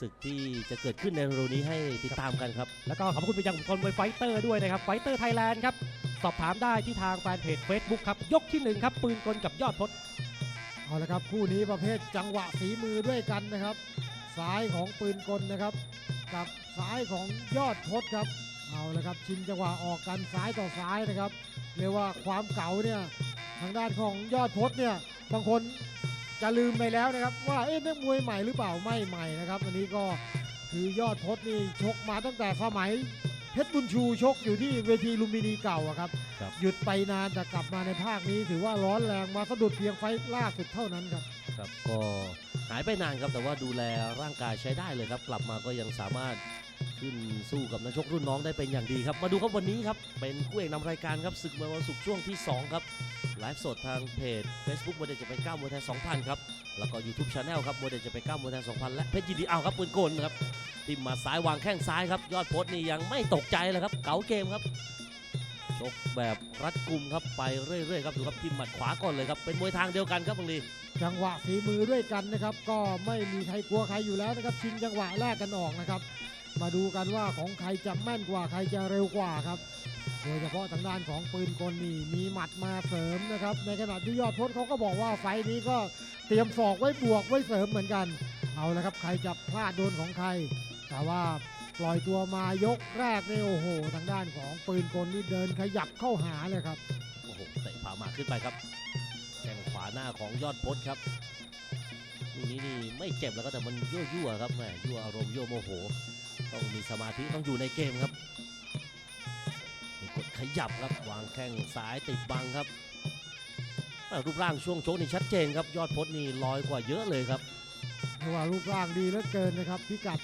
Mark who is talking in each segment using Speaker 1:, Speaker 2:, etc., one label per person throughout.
Speaker 1: ศึกที่จะเกิดขึ้นในเร็วๆนี้ให้ติดตามกันครับ
Speaker 2: แล้วก็ขอบคุณไปยังคนมวยไฟเตอร์ด้วยนะครับ ไฟเตอร์ไทยแลนด์ครับ สอบถามได้ที่ทางแฟนเพจ Facebook ครับ ยกที่หนึ่งครับ ปืนกลกับยอดพจน์
Speaker 3: เอาละครับ คู่นี้ประเภทจังหวะฝีมือด้วยกันนะครับ ซ้ายของปืนกลนะครับ กับซ้ายของยอดพจน์ครับ เอาละครับชิงจังหวะออกกันซ้ายต่อซ้ายนะครับ เรียกว่าความเก่าเนี่ยทางด้านของยอดพจน์เนี่ยบางคน จะลืมไปแล้วนะครับ ว่าเอ๊ะนักมวยใหม่หรือเปล่าไม่ใหม่นะครับอันนี้ก็คือยอดพจน์นี่ชกมาตั้งแต่สมัยเพชรบุญชูชกอยู่ที่เวทีลุมพินีเก่าอะครับ
Speaker 1: ครับ
Speaker 3: หยุดไปนานแต่กลับมาในภาคนี้ ถือว่าร้อนแรงมาสะดุดเพียงไฟล์ล่าสุดเท่านั้นครับ
Speaker 1: ครับก็หายไปนานครับแต่ว่าดูแลร่างกายใช้ได้เลยครับ กลับมาก็ยังสามารถขึ้นสู้กับนักชกรุ่นน้องได้เป็นอย่างดีครับ มาดูครับวันนี้ครับเป็นคู่เอกนำรายการครับศึกมวยวันศุกร์ช่วงที่2ครับ ไลฟ์สดทางเพจ Facebook มเดชจะเป็น9มวยไทย2,000 ครับ แล้วก็ YouTube Channel ครับโมเดชจะเป็น9มวยไทย2,000 และเพชรยินดีเอาครับปืนกลครับทิมมาซ้ายวางแข้งซ้ายครับ ยอดโพสต์นี่ยังไม่ตกใจเลยครับ เก๋าเกมครับชกแบบรัดกุมครับไปเรื่อยๆครับดูครับทิมหมัดขวาก่อนเลยครับเป็นมวยทางเดียวกันครับบางที
Speaker 3: จังหวะฝีมือด้วยกันนะครับ ก็ไม่มีใครกลัวใครอยู่แล้วนะครับชิงจังหวะแรกกันออกนะครับ มาดูกันว่าของใครจะแม่นกว่าใครจะเร็วกว่าครับ โดยเฉพาะทางด้านของปืนกลนี่มีหมัดมาเสริมนะครับ ในขณะที่ยอดพจน์เขาก็บอกว่าไฟนี้ก็เตรียมศอกไว้บวกไว้เสริมเหมือนกัน เอาละครับใครจะพลาดโดนของใคร แต่ว่าปล่อยตัวมายกแรกในโอ้โห ทางด้านของปืนกลนี่เดินขยับเข้าหาเลยครับ
Speaker 1: โอ้โหเตะผ่าหมากขึ้นไปครับแข้งขวาหน้าของยอดพจน์ครับลูกนี้นี่ไม่เจ็บแล้วก็แต่มันยั่วยั่วครับแหมยั่วอารมณ์ยั่วโมโห ต้องมีสมาธิต้องอยู่ในเกมครับ ขยับครับวางแข้งซ้ายติดบังครับแต่รูปร่างช่วงชกนี่ชัดเจนครับ ยอดพจน์นี่ลอยกว่าเยอะเลยครับ
Speaker 3: เพราะว่ารูปร่างดีเหลือเกินนะครับ พิกัด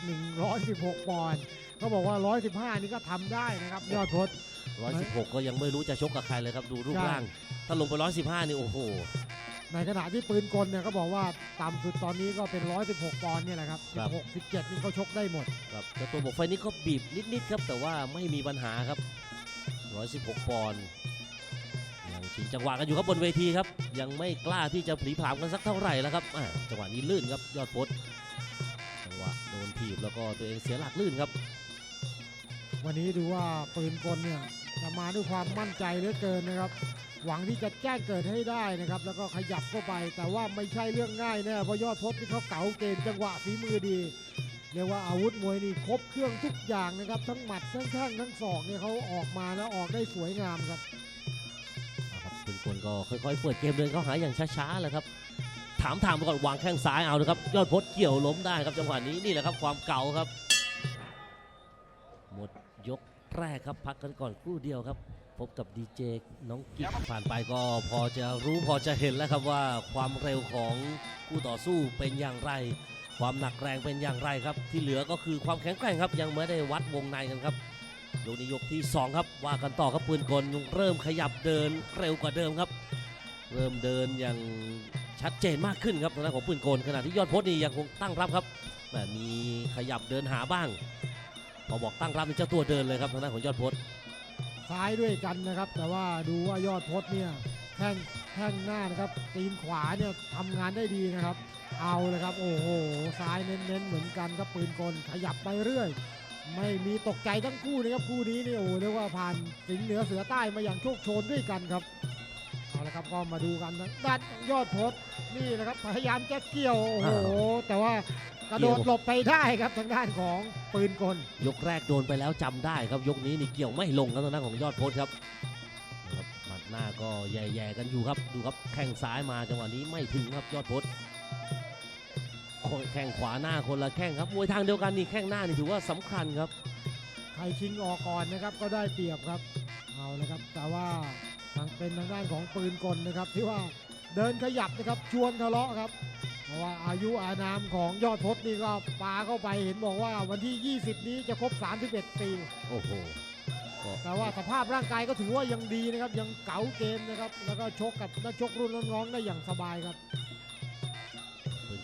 Speaker 3: 116 ปอนด์เขาบอกว่า 115 นี่ก็ทำได้นะครับ ยอดพจน์
Speaker 1: 116 ก็ยังไม่รู้จะชกกับใครเลยครับ ดูรูป
Speaker 3: ใช่
Speaker 1: ร่าง ถ้าลงไป 115 นี่โอ้โห
Speaker 3: ในขณะที่ปืนกลเนี่ยเขาบอกว่าต่ำสุดตอนนี้ก็เป็น 116 ปอนด์เนี่ยแหละครับ
Speaker 1: ครับ
Speaker 3: 16 17 นี่เขาชกได้หมด
Speaker 1: ครับแต่ตัวบอกไฟนี้ก็บีบนิดๆครับแต่ว่าไม่มีปัญหาครับ 116 ปอนด์ยังชิงจังหวะกันอยู่ครับบนเวทีครับ ยังไม่กล้าที่จะผลีผามกันสักเท่าไหร่แล้วครับจังหวะนี้ลื่นครับยอดพจน์จังหวะโดนถีบแล้วก็ตัวเองเสียหลักลื่นครับ
Speaker 3: วันนี้ดูว่าปืนกลเนี่ยจะมาด้วยความมั่นใจเหลือเกินนะครับ หวังที่จะแจ้งเกิดให้ได้นะครับ แล้วก็ขยับเข้าไป แต่ว่าไม่ใช่เรื่องง่ายแน่เพราะยอดพจน์ที่เขาเก๋าเกมจังหวะฝีมือดี เรียกว่าอาวุธมวยนี่ครบเครื่องทุกอย่างนะครับ ทั้งหมัดทั้งแข้งทั้งศอกเนี่ยเขาออกมาแล้วออกได้สวยงามครับ
Speaker 1: ครับปืนกลก็ค่อยๆเปิดเกมเดินเข้าหาอย่างช้าๆเลยครับ ถามถามก่อนวางแข้งซ้ายเอานะครับ ยอดพจน์เกี่ยวล้มได้ครับจังหวะนี้นี่แหละครับความเก่าครับ หมดยกแรกครับพักกันก่อนครู่เดียวครับ พบกับดีเจน้องกิ๊กผ่านไปก็พอจะรู้พอจะเห็นแล้วครับว่าความเร็วของคู่ต่อสู้เป็นอย่างไร ความหนักแรงเป็นอย่างไรครับ ที่เหลือก็คือความแข็งแกร่งครับ ยังไม่ได้วัดวงในกันครับยกนี้ยกที่ 2 ครับ ว่ากันต่อครับปืนกลเริ่มขยับเดินเร็วกว่าเดิมครับ เริ่มเดินอย่างชัดเจนมากขึ้นครับทางด้านของปืนกลขณะที่ยอดพจน์นี่ยังคงตั้งรับครับแต่มีขยับเดินหาบ้าง พอบอกตั้งรับนี่เจ้าตัวเดินเลยครับทางด้านของยอดพจน์
Speaker 3: ซ้ายด้วยกันนะครับ แต่ว่าดูว่ายอดพจน์เนี่ยแข้งแข้งหน้านะครับตีนขวาเนี่ยทำงานได้ดีนะครับ เอาเลยครับ โอ้โหซ้ายเน้นๆเหมือนกันครับปืนกลขยับไปเรื่อย ไม่มีตกใจทั้งคู่นะครับคู่นี้นี่โอ้โหเรียกว่าผ่านสิงเหนือเสือใต้มาอย่างโชคโชนด้วยกันครับเอาละครับก็มาดูกันทางด้านยอดพจน์นี่นะครับพยายามจะเกี่ยวโอ้โหแต่ว่ากระโดดหลบไปได้ครับทางด้านของปืนกล
Speaker 1: ยกแรกโดนไปแล้วจำได้ครับยกนี้นี่เกี่ยวไม่ลงครับทางด้านของยอดพจน์ครับนะครับหมัดหน้าก็แย่ๆกันอยู่ครับ ดูครับแข้งซ้ายมาจังหวะนี้ไม่ถึงครับยอดพจน์ แข้งขวาหน้าคนละแข้งครับมวยทางเดียวกันนี่แข้งหน้านี่ถือว่าสำคัญครับ
Speaker 3: ใครชิงออกก่อนนะครับก็ได้เปรียบครับเอาละครับ แต่ว่าทางเป็นทางด้านของปืนกลนะครับ ที่ว่าเดินขยับนะครับชวนทะเลาะครับเพราะว่าอายุอานามของยอดพจน์นี่ก็ปาเข้าไปเห็นบอกว่าวันที่ 20 นี้จะครบ 31 ปี
Speaker 1: โอ้โหก็
Speaker 3: แต่ว่าสภาพร่างกายก็ถือว่ายังดีนะครับ ยังเก๋าเกมนะครับ แล้วก็ชกกับนักชกรุ่นน้องๆได้อย่างสบายครับ
Speaker 1: ปืน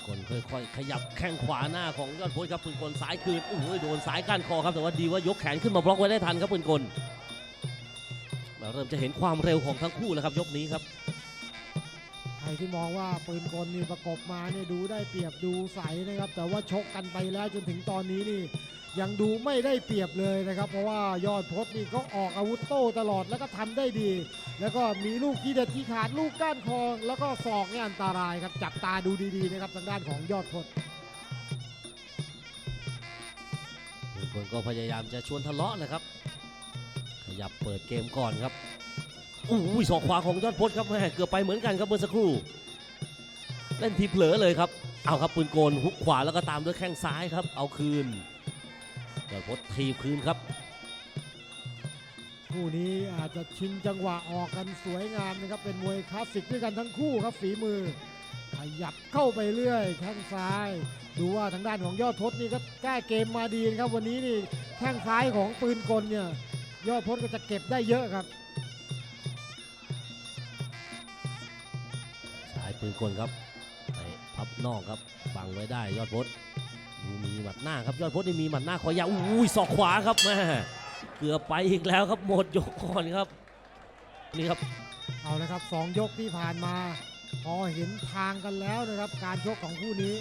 Speaker 1: กลค่อยๆ ขยับแข้งขวาหน้าของยอดพลครับปืนกลซ้ายคืนโอ้โหโดนสายก้านคอครับแต่ว่าดีว่ายกแขนขึ้นมาบล็อกไว้ได้ทันครับปืนกลเราเริ่มจะเห็นความเร็วของทั้งคู่แล้วครับยกนี้ครับ
Speaker 3: ใครรที่มองว่าปืนกลนี่ประกบมาเนี่ยดูได้เปรียบดูใสนะครับ แต่ว่าชกกันไปแล้วจนถึงตอนนี้นี่ ยังดูไม่ได้เปรียบเลยนะครับ เพราะว่ายอดพจน์นี่ก็ออกอาวุธโต้ตลอดแล้วก็ทำได้ดี แล้วก็มีลูกที่เด็ดที่ขาดลูกก้านคอแล้วก็ศอกนี่อันตรายครับจับตาดูดีๆนะครับทางด้านของยอดพจน์
Speaker 1: ทุกคนก็พยายามจะชวนทะเลาะนะครับ ขยับเปิดเกมก่อนครับอู้ยศอกขวาของยอดพจน์ครับแม่เกือบไปเหมือนกันครับเมื่อสักครู่เล่นทีเผลอเลยครับ เอาครับปืนโกนฮุกขวาแล้วก็ตามด้วยแข้งซ้ายครับ เอาคืน ยอดพจน์ทีบคืนครับ
Speaker 3: คู่นี้อาจจะชิงจังหวะออกกันสวยงามนะครับ เป็นมวยคลาสสิกด้วยกันทั้งคู่ครับฝีมือ ขยับเข้าไปเรื่อยแข้งซ้าย ดูว่าทางด้านของยอดพจน์นี่ก็แก้เกมมาดีนะครับวันนี้นี่แข้งซ้ายของปืนกลเนี่ยยอดพจน์ก็จะเก็บได้เยอะครับ
Speaker 1: สายปืนกลครับไปพับนอกครับบังไว้ได้ยอดพจน์ดู มีหมัดหน้าครับยอดพจน์นี่มีหมัดหน้าขอยาวอุ้ยศอกขวาครับแม่เกือบไปอีกแล้วครับหมดยกก่อนครับนี่ครับ
Speaker 3: เอาละครับสองยกที่ผ่านมา พอเห็นทางกันแล้วนะครับ การชกของคู่นี้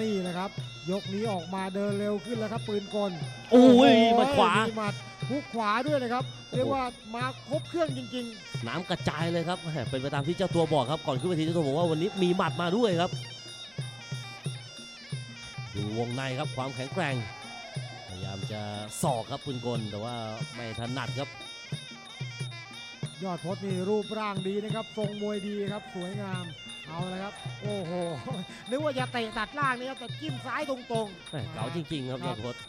Speaker 3: นี่นะครับ ยกนี้ออกมาเดินเร็วขึ้นแล้วครับปืนกล
Speaker 1: โอ้ย
Speaker 3: โห
Speaker 1: มัดขวา
Speaker 3: หมัดฮุกขวาด้วยนะครับเรียกว่ามาครบเครื่องจริง ๆ
Speaker 1: น้ำกระจายเลยครับแหม่เป็นไปตามที่เจ้าตัวบอกครับก่อนขึ้นเวทีเจ้าตัวบอกว่าวันนี้มีหมัดมาด้วยครับ ดูวงในครับความแข็งแกร่ง พยายามจะสอกครับปืนกล แต่ว่าไม่ถนัดครับ
Speaker 3: ยอดพจน์นี่รูปร่างดีนะครับ ทรงมวยดีครับ สวยงาม เอาละครับ โอ้โห นึกว่าจะเตะตัดล่างนี่ครับแต่จิ้มซ้ายตรงๆ
Speaker 1: แหม่เก๋าจริง ๆ ครับ
Speaker 3: ค
Speaker 1: ย
Speaker 3: รั
Speaker 1: อบดพจน์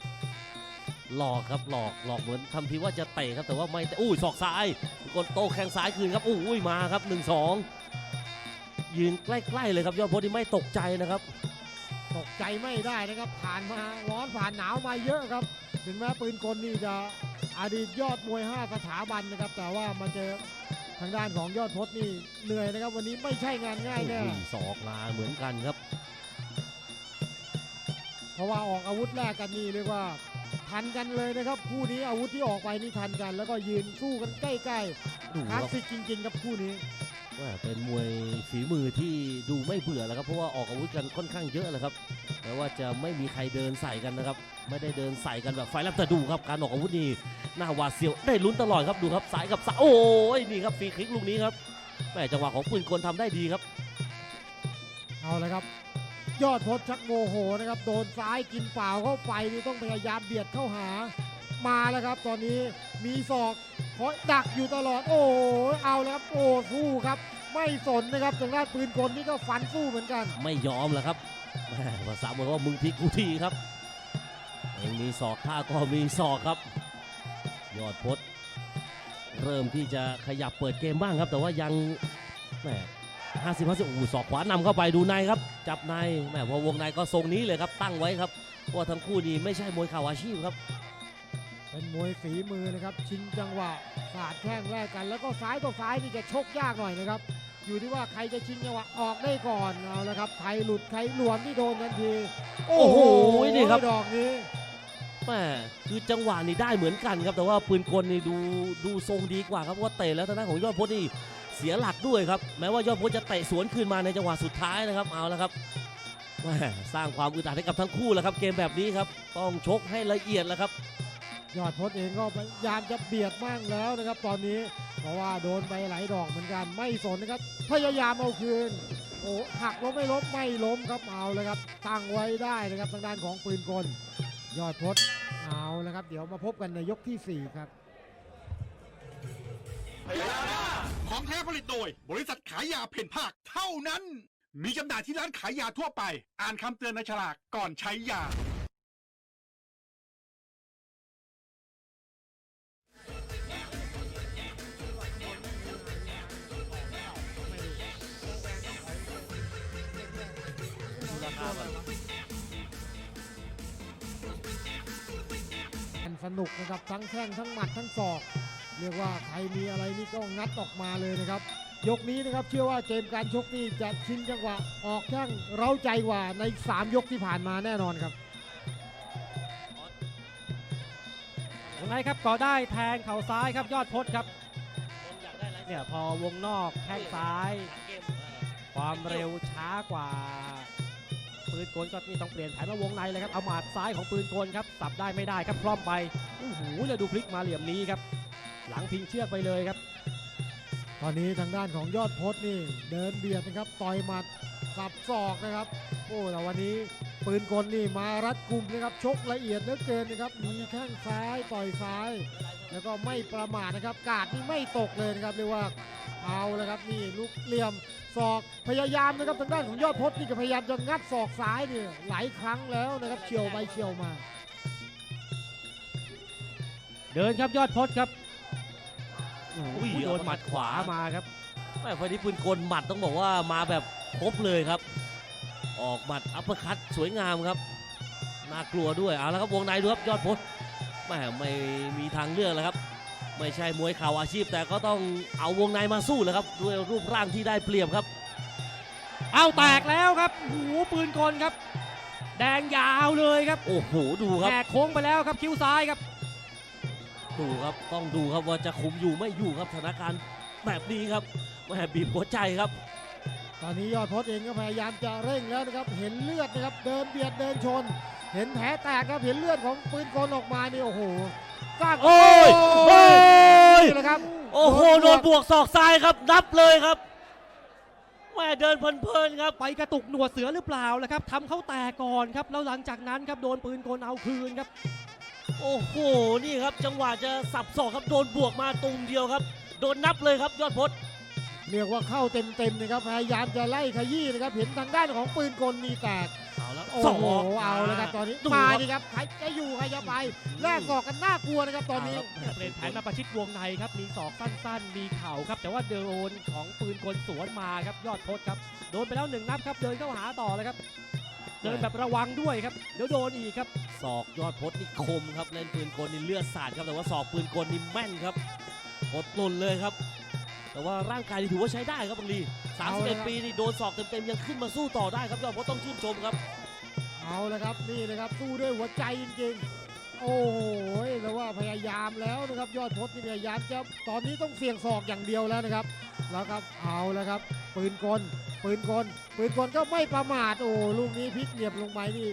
Speaker 1: หลอกครับหลอกหลอกเหมือนทำทีว่าจะเตะครับแต่ว่าไม่เตะอุ้ยศอกซ้ายกดโต้แข้งซ้ายคืนครับอุ้ยมาครับ1นสองยืนใกล้ๆเลยครับยอดพจน์นี่ไม่ตกใจนะครับ
Speaker 3: ตก ใจไม่ได้นะครับ ผ่านมาร้อนผ่านหนาวมาเยอะครับ ถึงแม้ปืนกลนี่จะอดีตยอดมวย 5 สถาบันนะครับ แต่ว่ามาเจอทางด้านของยอดพจน์นี่เหนื่อยนะครับ วันนี้ไม่ใช่งานง่ายแน่
Speaker 1: อุ้ยศอกลาเหมือนกันครับ
Speaker 3: เพราะว่าออกอาวุธแรกกันนี่เรียกว่าทันกันเลยนะครับคู่นี้อาวุธที่ออกไปนี่ทันกัน แล้วก็ยืนสู้กันใกล้
Speaker 1: ดู
Speaker 3: ๆค
Speaker 1: ค
Speaker 3: ลา
Speaker 1: รั
Speaker 3: ส
Speaker 1: บ
Speaker 3: สิกจริงๆครับคู่นี้
Speaker 1: ว่าเป็นมวยฝีมือที่ดูไม่เบื่อแล้วครับเพราะว่าออกอาวุธกันค่อนข้างเยอะแหละครับ แม้ว่าจะไม่มีใครเดินใส่กันนะครับ ไม่ได้เดินใส่กันแบบไฟแลบแต่ดูครับ การออกอาวุธนี่หน้าหวาดเสียวได้ลุ้นตลอดครับดูครับสายกับสายโอ้ยนี่ครับฟรีคลิกลูกนี้ครับแม่จังหวะของปืนกลทำได้ดีครับ
Speaker 3: เอาเลยครับ ยอดพจน์ชักโมโหนะครับโดนซ้ายกินเปล่าเข้าไปนี่ต้องพยายามเบียดเข้าหามาแล้วครับ ตอนนี้มีศอกคอยดักอยู่ตลอดโอ้โหเอาแล้วครับโอ้สู้ครับ ไม่สนนะครับทางด้านปืนกลนี่ก็ฟันสู้เหมือนกัน
Speaker 1: ไม่ยอมแหละครับแม่ ภาษามือว่ามึงพลิกกูทีครับเองมีศอกท่าก็มีศอกครับ ยอดพจน์เริ่มที่จะขยับเปิดเกมบ้างครับ แต่ว่ายังแหมห้าสิบห้าสิบโอ้ศอกขวานำเข้าไปดูในครับ จับในแหมพอวงในก็ทรงนี้เลยครับ ตั้งไว้ครับเพราะว่าทั้งคู่นี้ไม่ใช่มวยข่าอาชีพครับ
Speaker 3: เป็นมวยฝีมือนะครับ ชิงจังหวะสาดแข้งแรกกัน แล้วก็ซ้ายต่อซ้ายนี่จะชกยากหน่อยนะครับ อยู่ที่ว่าใครจะชิงจังหวะออกได้ก่อนเอาละครับใครหลุดใครหลวมที่โดนทันที
Speaker 1: โอ้โหนี่ครับ
Speaker 3: ดอกนี้
Speaker 1: แหมคือจังหวะนี่ได้เหมือนกันครับ แต่ว่าปืนกลนี่ดูดูทรงดีกว่าครับเพราะว่าเตะแล้วทางด้านของยอดพจน์นี่เสียหลักด้วยครับ แม้ว่ายอดพจน์จะเตะสวนคืนมาในจังหวะสุดท้ายนะครับเอาแล้วครับแหมสร้างความอึดอัดให้กับทั้งคู่แล้วครับ เกมแบบนี้ครับ ต้องชกให้ละเอียดแล้วครับ
Speaker 3: ยอดพจน์เองก็พยายามจะเบียดมั่งแล้วนะครับ ตอนนี้ เพราะว่าโดนไปหลายดอกเหมือนกันไม่สนนะครับพยายามเอาคืนโอ้หักล้มไม่ล้มไม่ล้มครับเอาเลยครับตั้งไว้ได้นะครับทางด้านของปืนกลยอดพจน์เอาเลยครับ เดี๋ยวมาพบกันในยกที่สี่ครับ
Speaker 4: ของแท้ผลิตโดย บริษัทขายยาเพ่นภาคเท่านั้น มีจำหน่ายที่ร้านขายยาทั่วไป อ่านคำเตือนในฉลากก่อนใช้ยา
Speaker 3: สนุกนะครับทั้งแข้งทั้งหมัดทั้งศอก เรียกว่าใครมีอะไรนี่ก็งัดออกมาเลยนะครับ ยกนี้นะครับเชื่อว่าเกมการชกนี่จะชิงจังหวะออกแข้งเร้าใจกว่าใน 3 ยกที่ผ่านมาแน่นอนครับ
Speaker 2: ยังไงครับก็ได้แทงเข่าซ้ายครับยอดพจน์ครับเนี่ยพอวงนอกแข้งซ้าย ความเร็วช้ากว่า ปืนกลก็นี่ต้องเปลี่ยนแผนมาวงในเลยครับ เอาหมาดซ้ายของปืนกลครับ สับได้ไม่ได้ครับคล่อมไปโอ้โหแล้วดูพลิกมาเหลี่ยมนี้ครับ หลังพิงเชือกไปเลยครับ
Speaker 3: ตอนนี้ทางด้านของยอดพจน์นี่เดินเบียดนะครับ ต่อยหมัดสับศอกนะครับ โอ้แต่วันนี้ ปืนกลนี่มารัดกุมนะครับชกละเอียดเหลือเกินนะครับมีแข้งซ้ายต่อยซ้าย แล้วก็ไม่ประมาทนะครับ กาดนี่ไม่ตกเลยนะครับเรียกว่าเอาแล้วครับนี่ลูกเหลี่ยมศอกพยายามนะครับทางด้านของยอดพจน์นี่ก็พยายามจะงัดศอกซ้ายนี่หลายครั้งแล้วนะครับเฉียวไปเฉียวมา
Speaker 2: เดินครับยอดพจน์ครับ
Speaker 1: อุ้ย
Speaker 2: โดนหมัดขวามาครับ
Speaker 1: แม่ไฟนี้ปืนกลหมัดต้องบอกว่ามาแบบครบเลยครับ ออกหมัดอัปเปอร์คัตสวยงามครับ น่ากลัวด้วย เอาละครับวงในดูครับยอดพจน์แม่ไม่มีทางเลือกแล้วครับ ไม่ใช่มวยเข่าอาชีพ แต่ก็ต้องเอาวงในมาสู้แล้วครับ ด้วยรูปร่างที่ได้เปรียบครับ
Speaker 2: เอาแตกแล้วครับโอ้โหปืนกลครับ แดงยาวเลยครับ
Speaker 1: โอ้โหดูครับ
Speaker 2: แหกโค้งไปแล้วครับคิ้วซ้ายครับ
Speaker 1: ดูครับต้องดูครับว่าจะคุมอยู่ไม่อยู่ครับสถานการณ์แบบนี้ครับแม่บีบหัวใจครับ
Speaker 3: ตอนนี้ยอดพจน์เองก็พยายามจะเร่งแล้วนะครับ เห็นเลือดนะครับเดินเบียดเดินชน เห็นแผลแตกครับเห็นเลือดของปืนกลออกมานี่โอ้โหสร้าง
Speaker 1: โอ้ยโอ้ย
Speaker 3: นี่แหละครับ
Speaker 1: โอ้โหโดนบวกศอกซ้ายครับนับเลยครับแม่เดินเพลินๆครับ
Speaker 2: ไปกระตุกหนวดเสือหรือเปล่าล่ะครับทำเขาแตกก่อนครับแล้วหลังจากนั้นครับโดนปืนกลเอาคืนครับ
Speaker 1: โอ้โหนี่ครับ จังหวะจะสับศอกครับโดนบวกมาตุมเดียวครับ โดนนับเลยครับยอดพจน์
Speaker 3: เรียกว่าเข้าเต็มๆนะครับพยายามจะไล่ขยี้นะครับเห็นทางด้านของปืนกลมีแตก
Speaker 1: เอาแล้ว
Speaker 3: โอ้
Speaker 1: สอง
Speaker 3: โหเอาเลยครับตอนนี้
Speaker 1: ดู
Speaker 3: มา
Speaker 1: ครับ
Speaker 3: ดิครับใครจะอยู่ใครจะไปแลกศอกกันน่ากลัวนะครับตอนนี้
Speaker 1: เอา
Speaker 2: เปลี่ยนแผนมาประชิดวงในครับ มีศอกสั้นๆ มีเข่าครับ แต่ว่าโดนของปืนกลสวนมาครับ ยอดพจน์ครับ โดนไปแล้วหนึ่งนับครับ เดินเข้าหาต่อเลยครับ เดินแบบระวังด้วยครับ เดี๋ยวโดนอีกครับ
Speaker 1: ศอกยอดพจน์นี่คมครับ เล่นปืนกลนี่เลือดสาดครับแต่ว่าศอกปืนกลนี่แม่นครับกดหล่นเลยครับ แต่ว่าร่างกายนี่ถือว่าใช้ได้ครับบางที
Speaker 3: เอาเลยครับ
Speaker 1: 31ปีนี่โดนศอกเต็มๆยังขึ้นมาสู้ต่อได้ครับยอดพจน์ต้องชื่นชมครับ
Speaker 3: เอาละครับนี่เลยครับสู้ด้วยหัวใจจริงๆ โอ้โหแต่ว่าพยายามแล้วนะครับยอดพจน์นี่พยายามจะตอนนี้ต้องเสี่ยงศอกอย่างเดียวแล้วนะครับ แล้วครับเอาแล้วครับ ปืนกลปืนกลปืนกลก็ไม่ประมาทโอ้ลูกนี้พลิกเหยียบลงไปนี่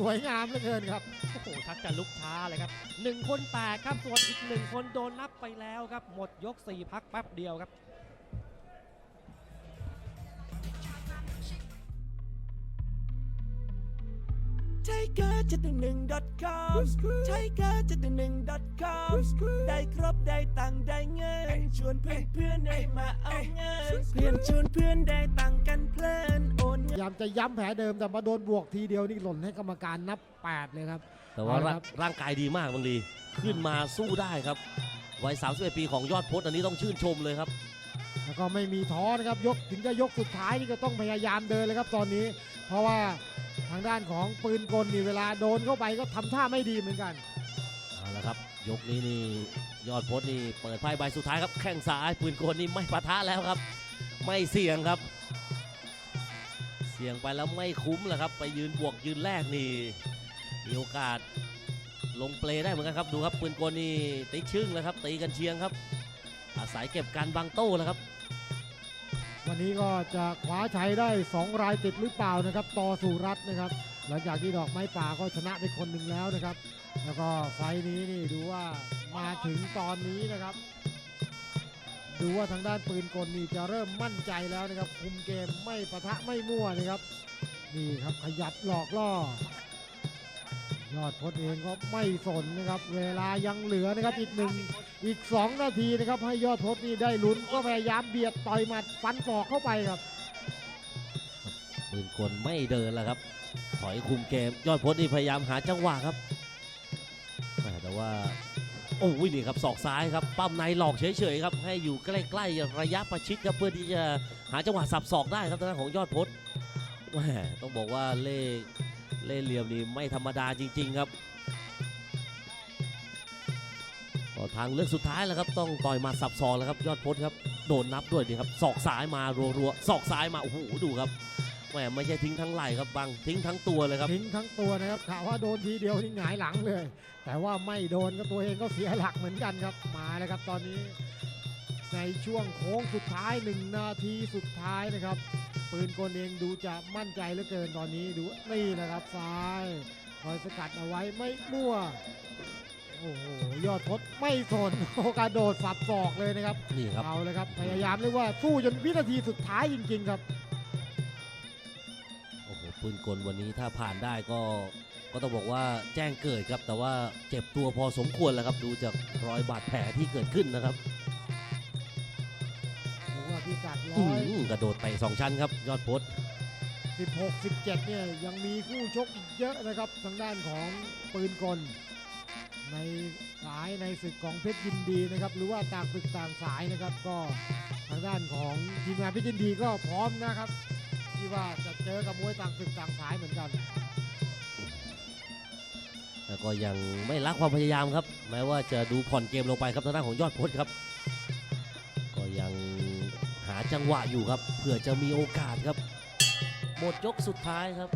Speaker 3: สวยงามเหลือเกินครับ
Speaker 2: โอ้โหชักจะลุกช้าเลยครับหนึ่งคนแตกครับส่วนอีกหนึ่งคนโดนนับไปแล้วครับ หมดยกสี่พักแป๊บเดียวครับ
Speaker 5: ใช่เกิดจะหนึ่งหนึ่ง .com ใช่เกิดจะหนึ่งหนึ่ง .com ได้ครบได้ตังค์ได้เงิน ชวนเพื่อนเพื่อนๆได้มาเอาเงิน เพื่อนชวนเพื่อนได้ตังค์
Speaker 3: ยายามจะย้ำแผลเดิมแต่มาโดนบวกทีเดียวนี่หล่นให้กรรมการนับ 8 เลยครับ
Speaker 1: แต่ว่า
Speaker 3: เอาละ
Speaker 1: ร่าง
Speaker 3: ครับ
Speaker 1: ร่างกายดีมากบางทีขึ้นมาสู้ได้ครับวัย31ปีของยอดพจน์อันนี้ต้องชื่นชมเลยครับ
Speaker 3: แล้วก็ไม่มีท้อนะครับยกถึงจะยกสุดท้ายนี่ก็ต้องพยายามเดินเลยครับตอนนี้ เพราะว่าทางด้านของปืนกลนี่เวลาโดนเข้าไปก็ทำท่าไม่ดีเหมือนกัน
Speaker 1: เอาละครับ ยกนี้นี่ยอดพจน์นี่เปิดไพ่ใบสุดท้ายครับแข้งซ้ายปืนกลนี่ไม่ปะทะแล้วครับ ไม่เสี่ยงครับเสี่ยงไปแล้วไม่คุ้มแหละครับ ไปยืนบวกยืนแรกนี่มีโอกาสลงเปลได้เหมือนกันครับดูครับปืนกลนี่ติ๊กชึ่งแล้วครับ ตีกันเชียงครับ อาศัยเก็บการบังโต้แล้วครับ
Speaker 3: วันนี้ก็จะคว้าชัยได้ 2 รายติดหรือเปล่านะครับต่อสู่รัฐนะครับ หลังจากที่ดอกไม้ป่าก็ชนะไปคนหนึ่งแล้วนะครับ แล้วก็ไฟนี้นี่ดูว่ามาถึงตอนนี้นะครับ ดูว่าทางด้านปืนกลนี่จะเริ่มมั่นใจแล้วนะครับ คุมเกมไม่ปะทะไม่มั่วนะครับ นี่ครับขยับหลอกล่อ ยอดพจน์เองก็ไม่สนนะครับ เวลายังเหลือนะครับอีกหนึ่งอีก 2 นาทีนะครับให้ยอดพจน์นี่ได้ลุ้นก็พยายามเบียดต่อยหมัดฟันศอกเข้าไปครับ
Speaker 1: ปืนกลไม่เดินแล้วครับ ถอยคุมเกม ยอดพจน์นี่พยายามหาจังหวะครับแต่ว่า โอ้ยนี่ครับศอกซ้ายครับปั้มในหลอกเฉยๆครับให้อยู่ใกล้ๆระยะประชิดครับเพื่อที่จะหาจังหวะสับศอกได้ครับทางด้านของยอดพจน์แหมต้องบอกว่าเล่เล่เหลี่ยมนี่ไม่ธรรมดาจริง ๆ ครับก็ทางเลือกสุดท้ายแล้วครับต้องต่อยมาสับศอกแล้วครับยอดพจน์ครับโดนนับด้วยดีครับศอกซ้ายมารัวๆศอกซ้ายมาโอ้โหดูครับ แหมไม่ใช่ทิ้งทั้งไหล่ครับบังทิ้งทั้งตัวเลยครับ
Speaker 3: ทิ้งทั้งตัวนะครับข่าวว่าโดนทีเดียวนี่หงายหลังเลย แต่ว่าไม่โดนก็ตัวเองก็เสียหลักเหมือนกันครับมาแล้วครับตอนนี้ ในช่วงโค้งสุดท้าย1นาทีสุดท้ายนะครับ ปืนกลเองดูจะมั่นใจเหลือเกินตอนนี้ดูนี่นะครับซ้ายคอยสกัดเอาไว้ไม่มั่วโอ้โหยอดทศไม่สนโอกาสโดดสับศอกเลยนะครับ
Speaker 1: นี่ครับ
Speaker 3: เอาเลยครับพยายามเรียกว่าสู้จนวินาทีสุดท้ายจริง ๆ ครับ
Speaker 1: โอ้โห ปืนกลวันนี้ถ้าผ่านได้ก็ก็ต้องบอกว่าแจ้งเกิดครับ แต่ว่าเจ็บตัวพอสมควรแล้วครับ ดูจากรอยบาดแผลที่เกิดขึ้นนะครับ
Speaker 3: หรือว่าพิกัดร้
Speaker 1: อื้
Speaker 3: อ
Speaker 1: อยหือกระโดดไปสองชั้นครับ ยอดพจน์
Speaker 3: 16 17เนี่ยยังมีคู่ชกอีกเยอะนะครับทางด้านของปืนกล ในสายในศึกของเพชรยินดีนะครับ หรือว่าต่างศึกต่างสายนะครับ ก็ทางด้านของทีมงานเพชรยินดีก็พร้อมนะครับ ที่ว่าจะเจอกับมวยต่างศึกต่างสายเหมือนกัน
Speaker 1: แต่ก็ยังไม่ละความพยายามครับ แม้ว่าจะดูผ่อนเกมลงไปครับทางด้านของยอดพจน์ครับ ก็ยังหาจังหวะอยู่ครับเผื่อจะมีโอกาสครับ หมดยกสุดท้ายครับ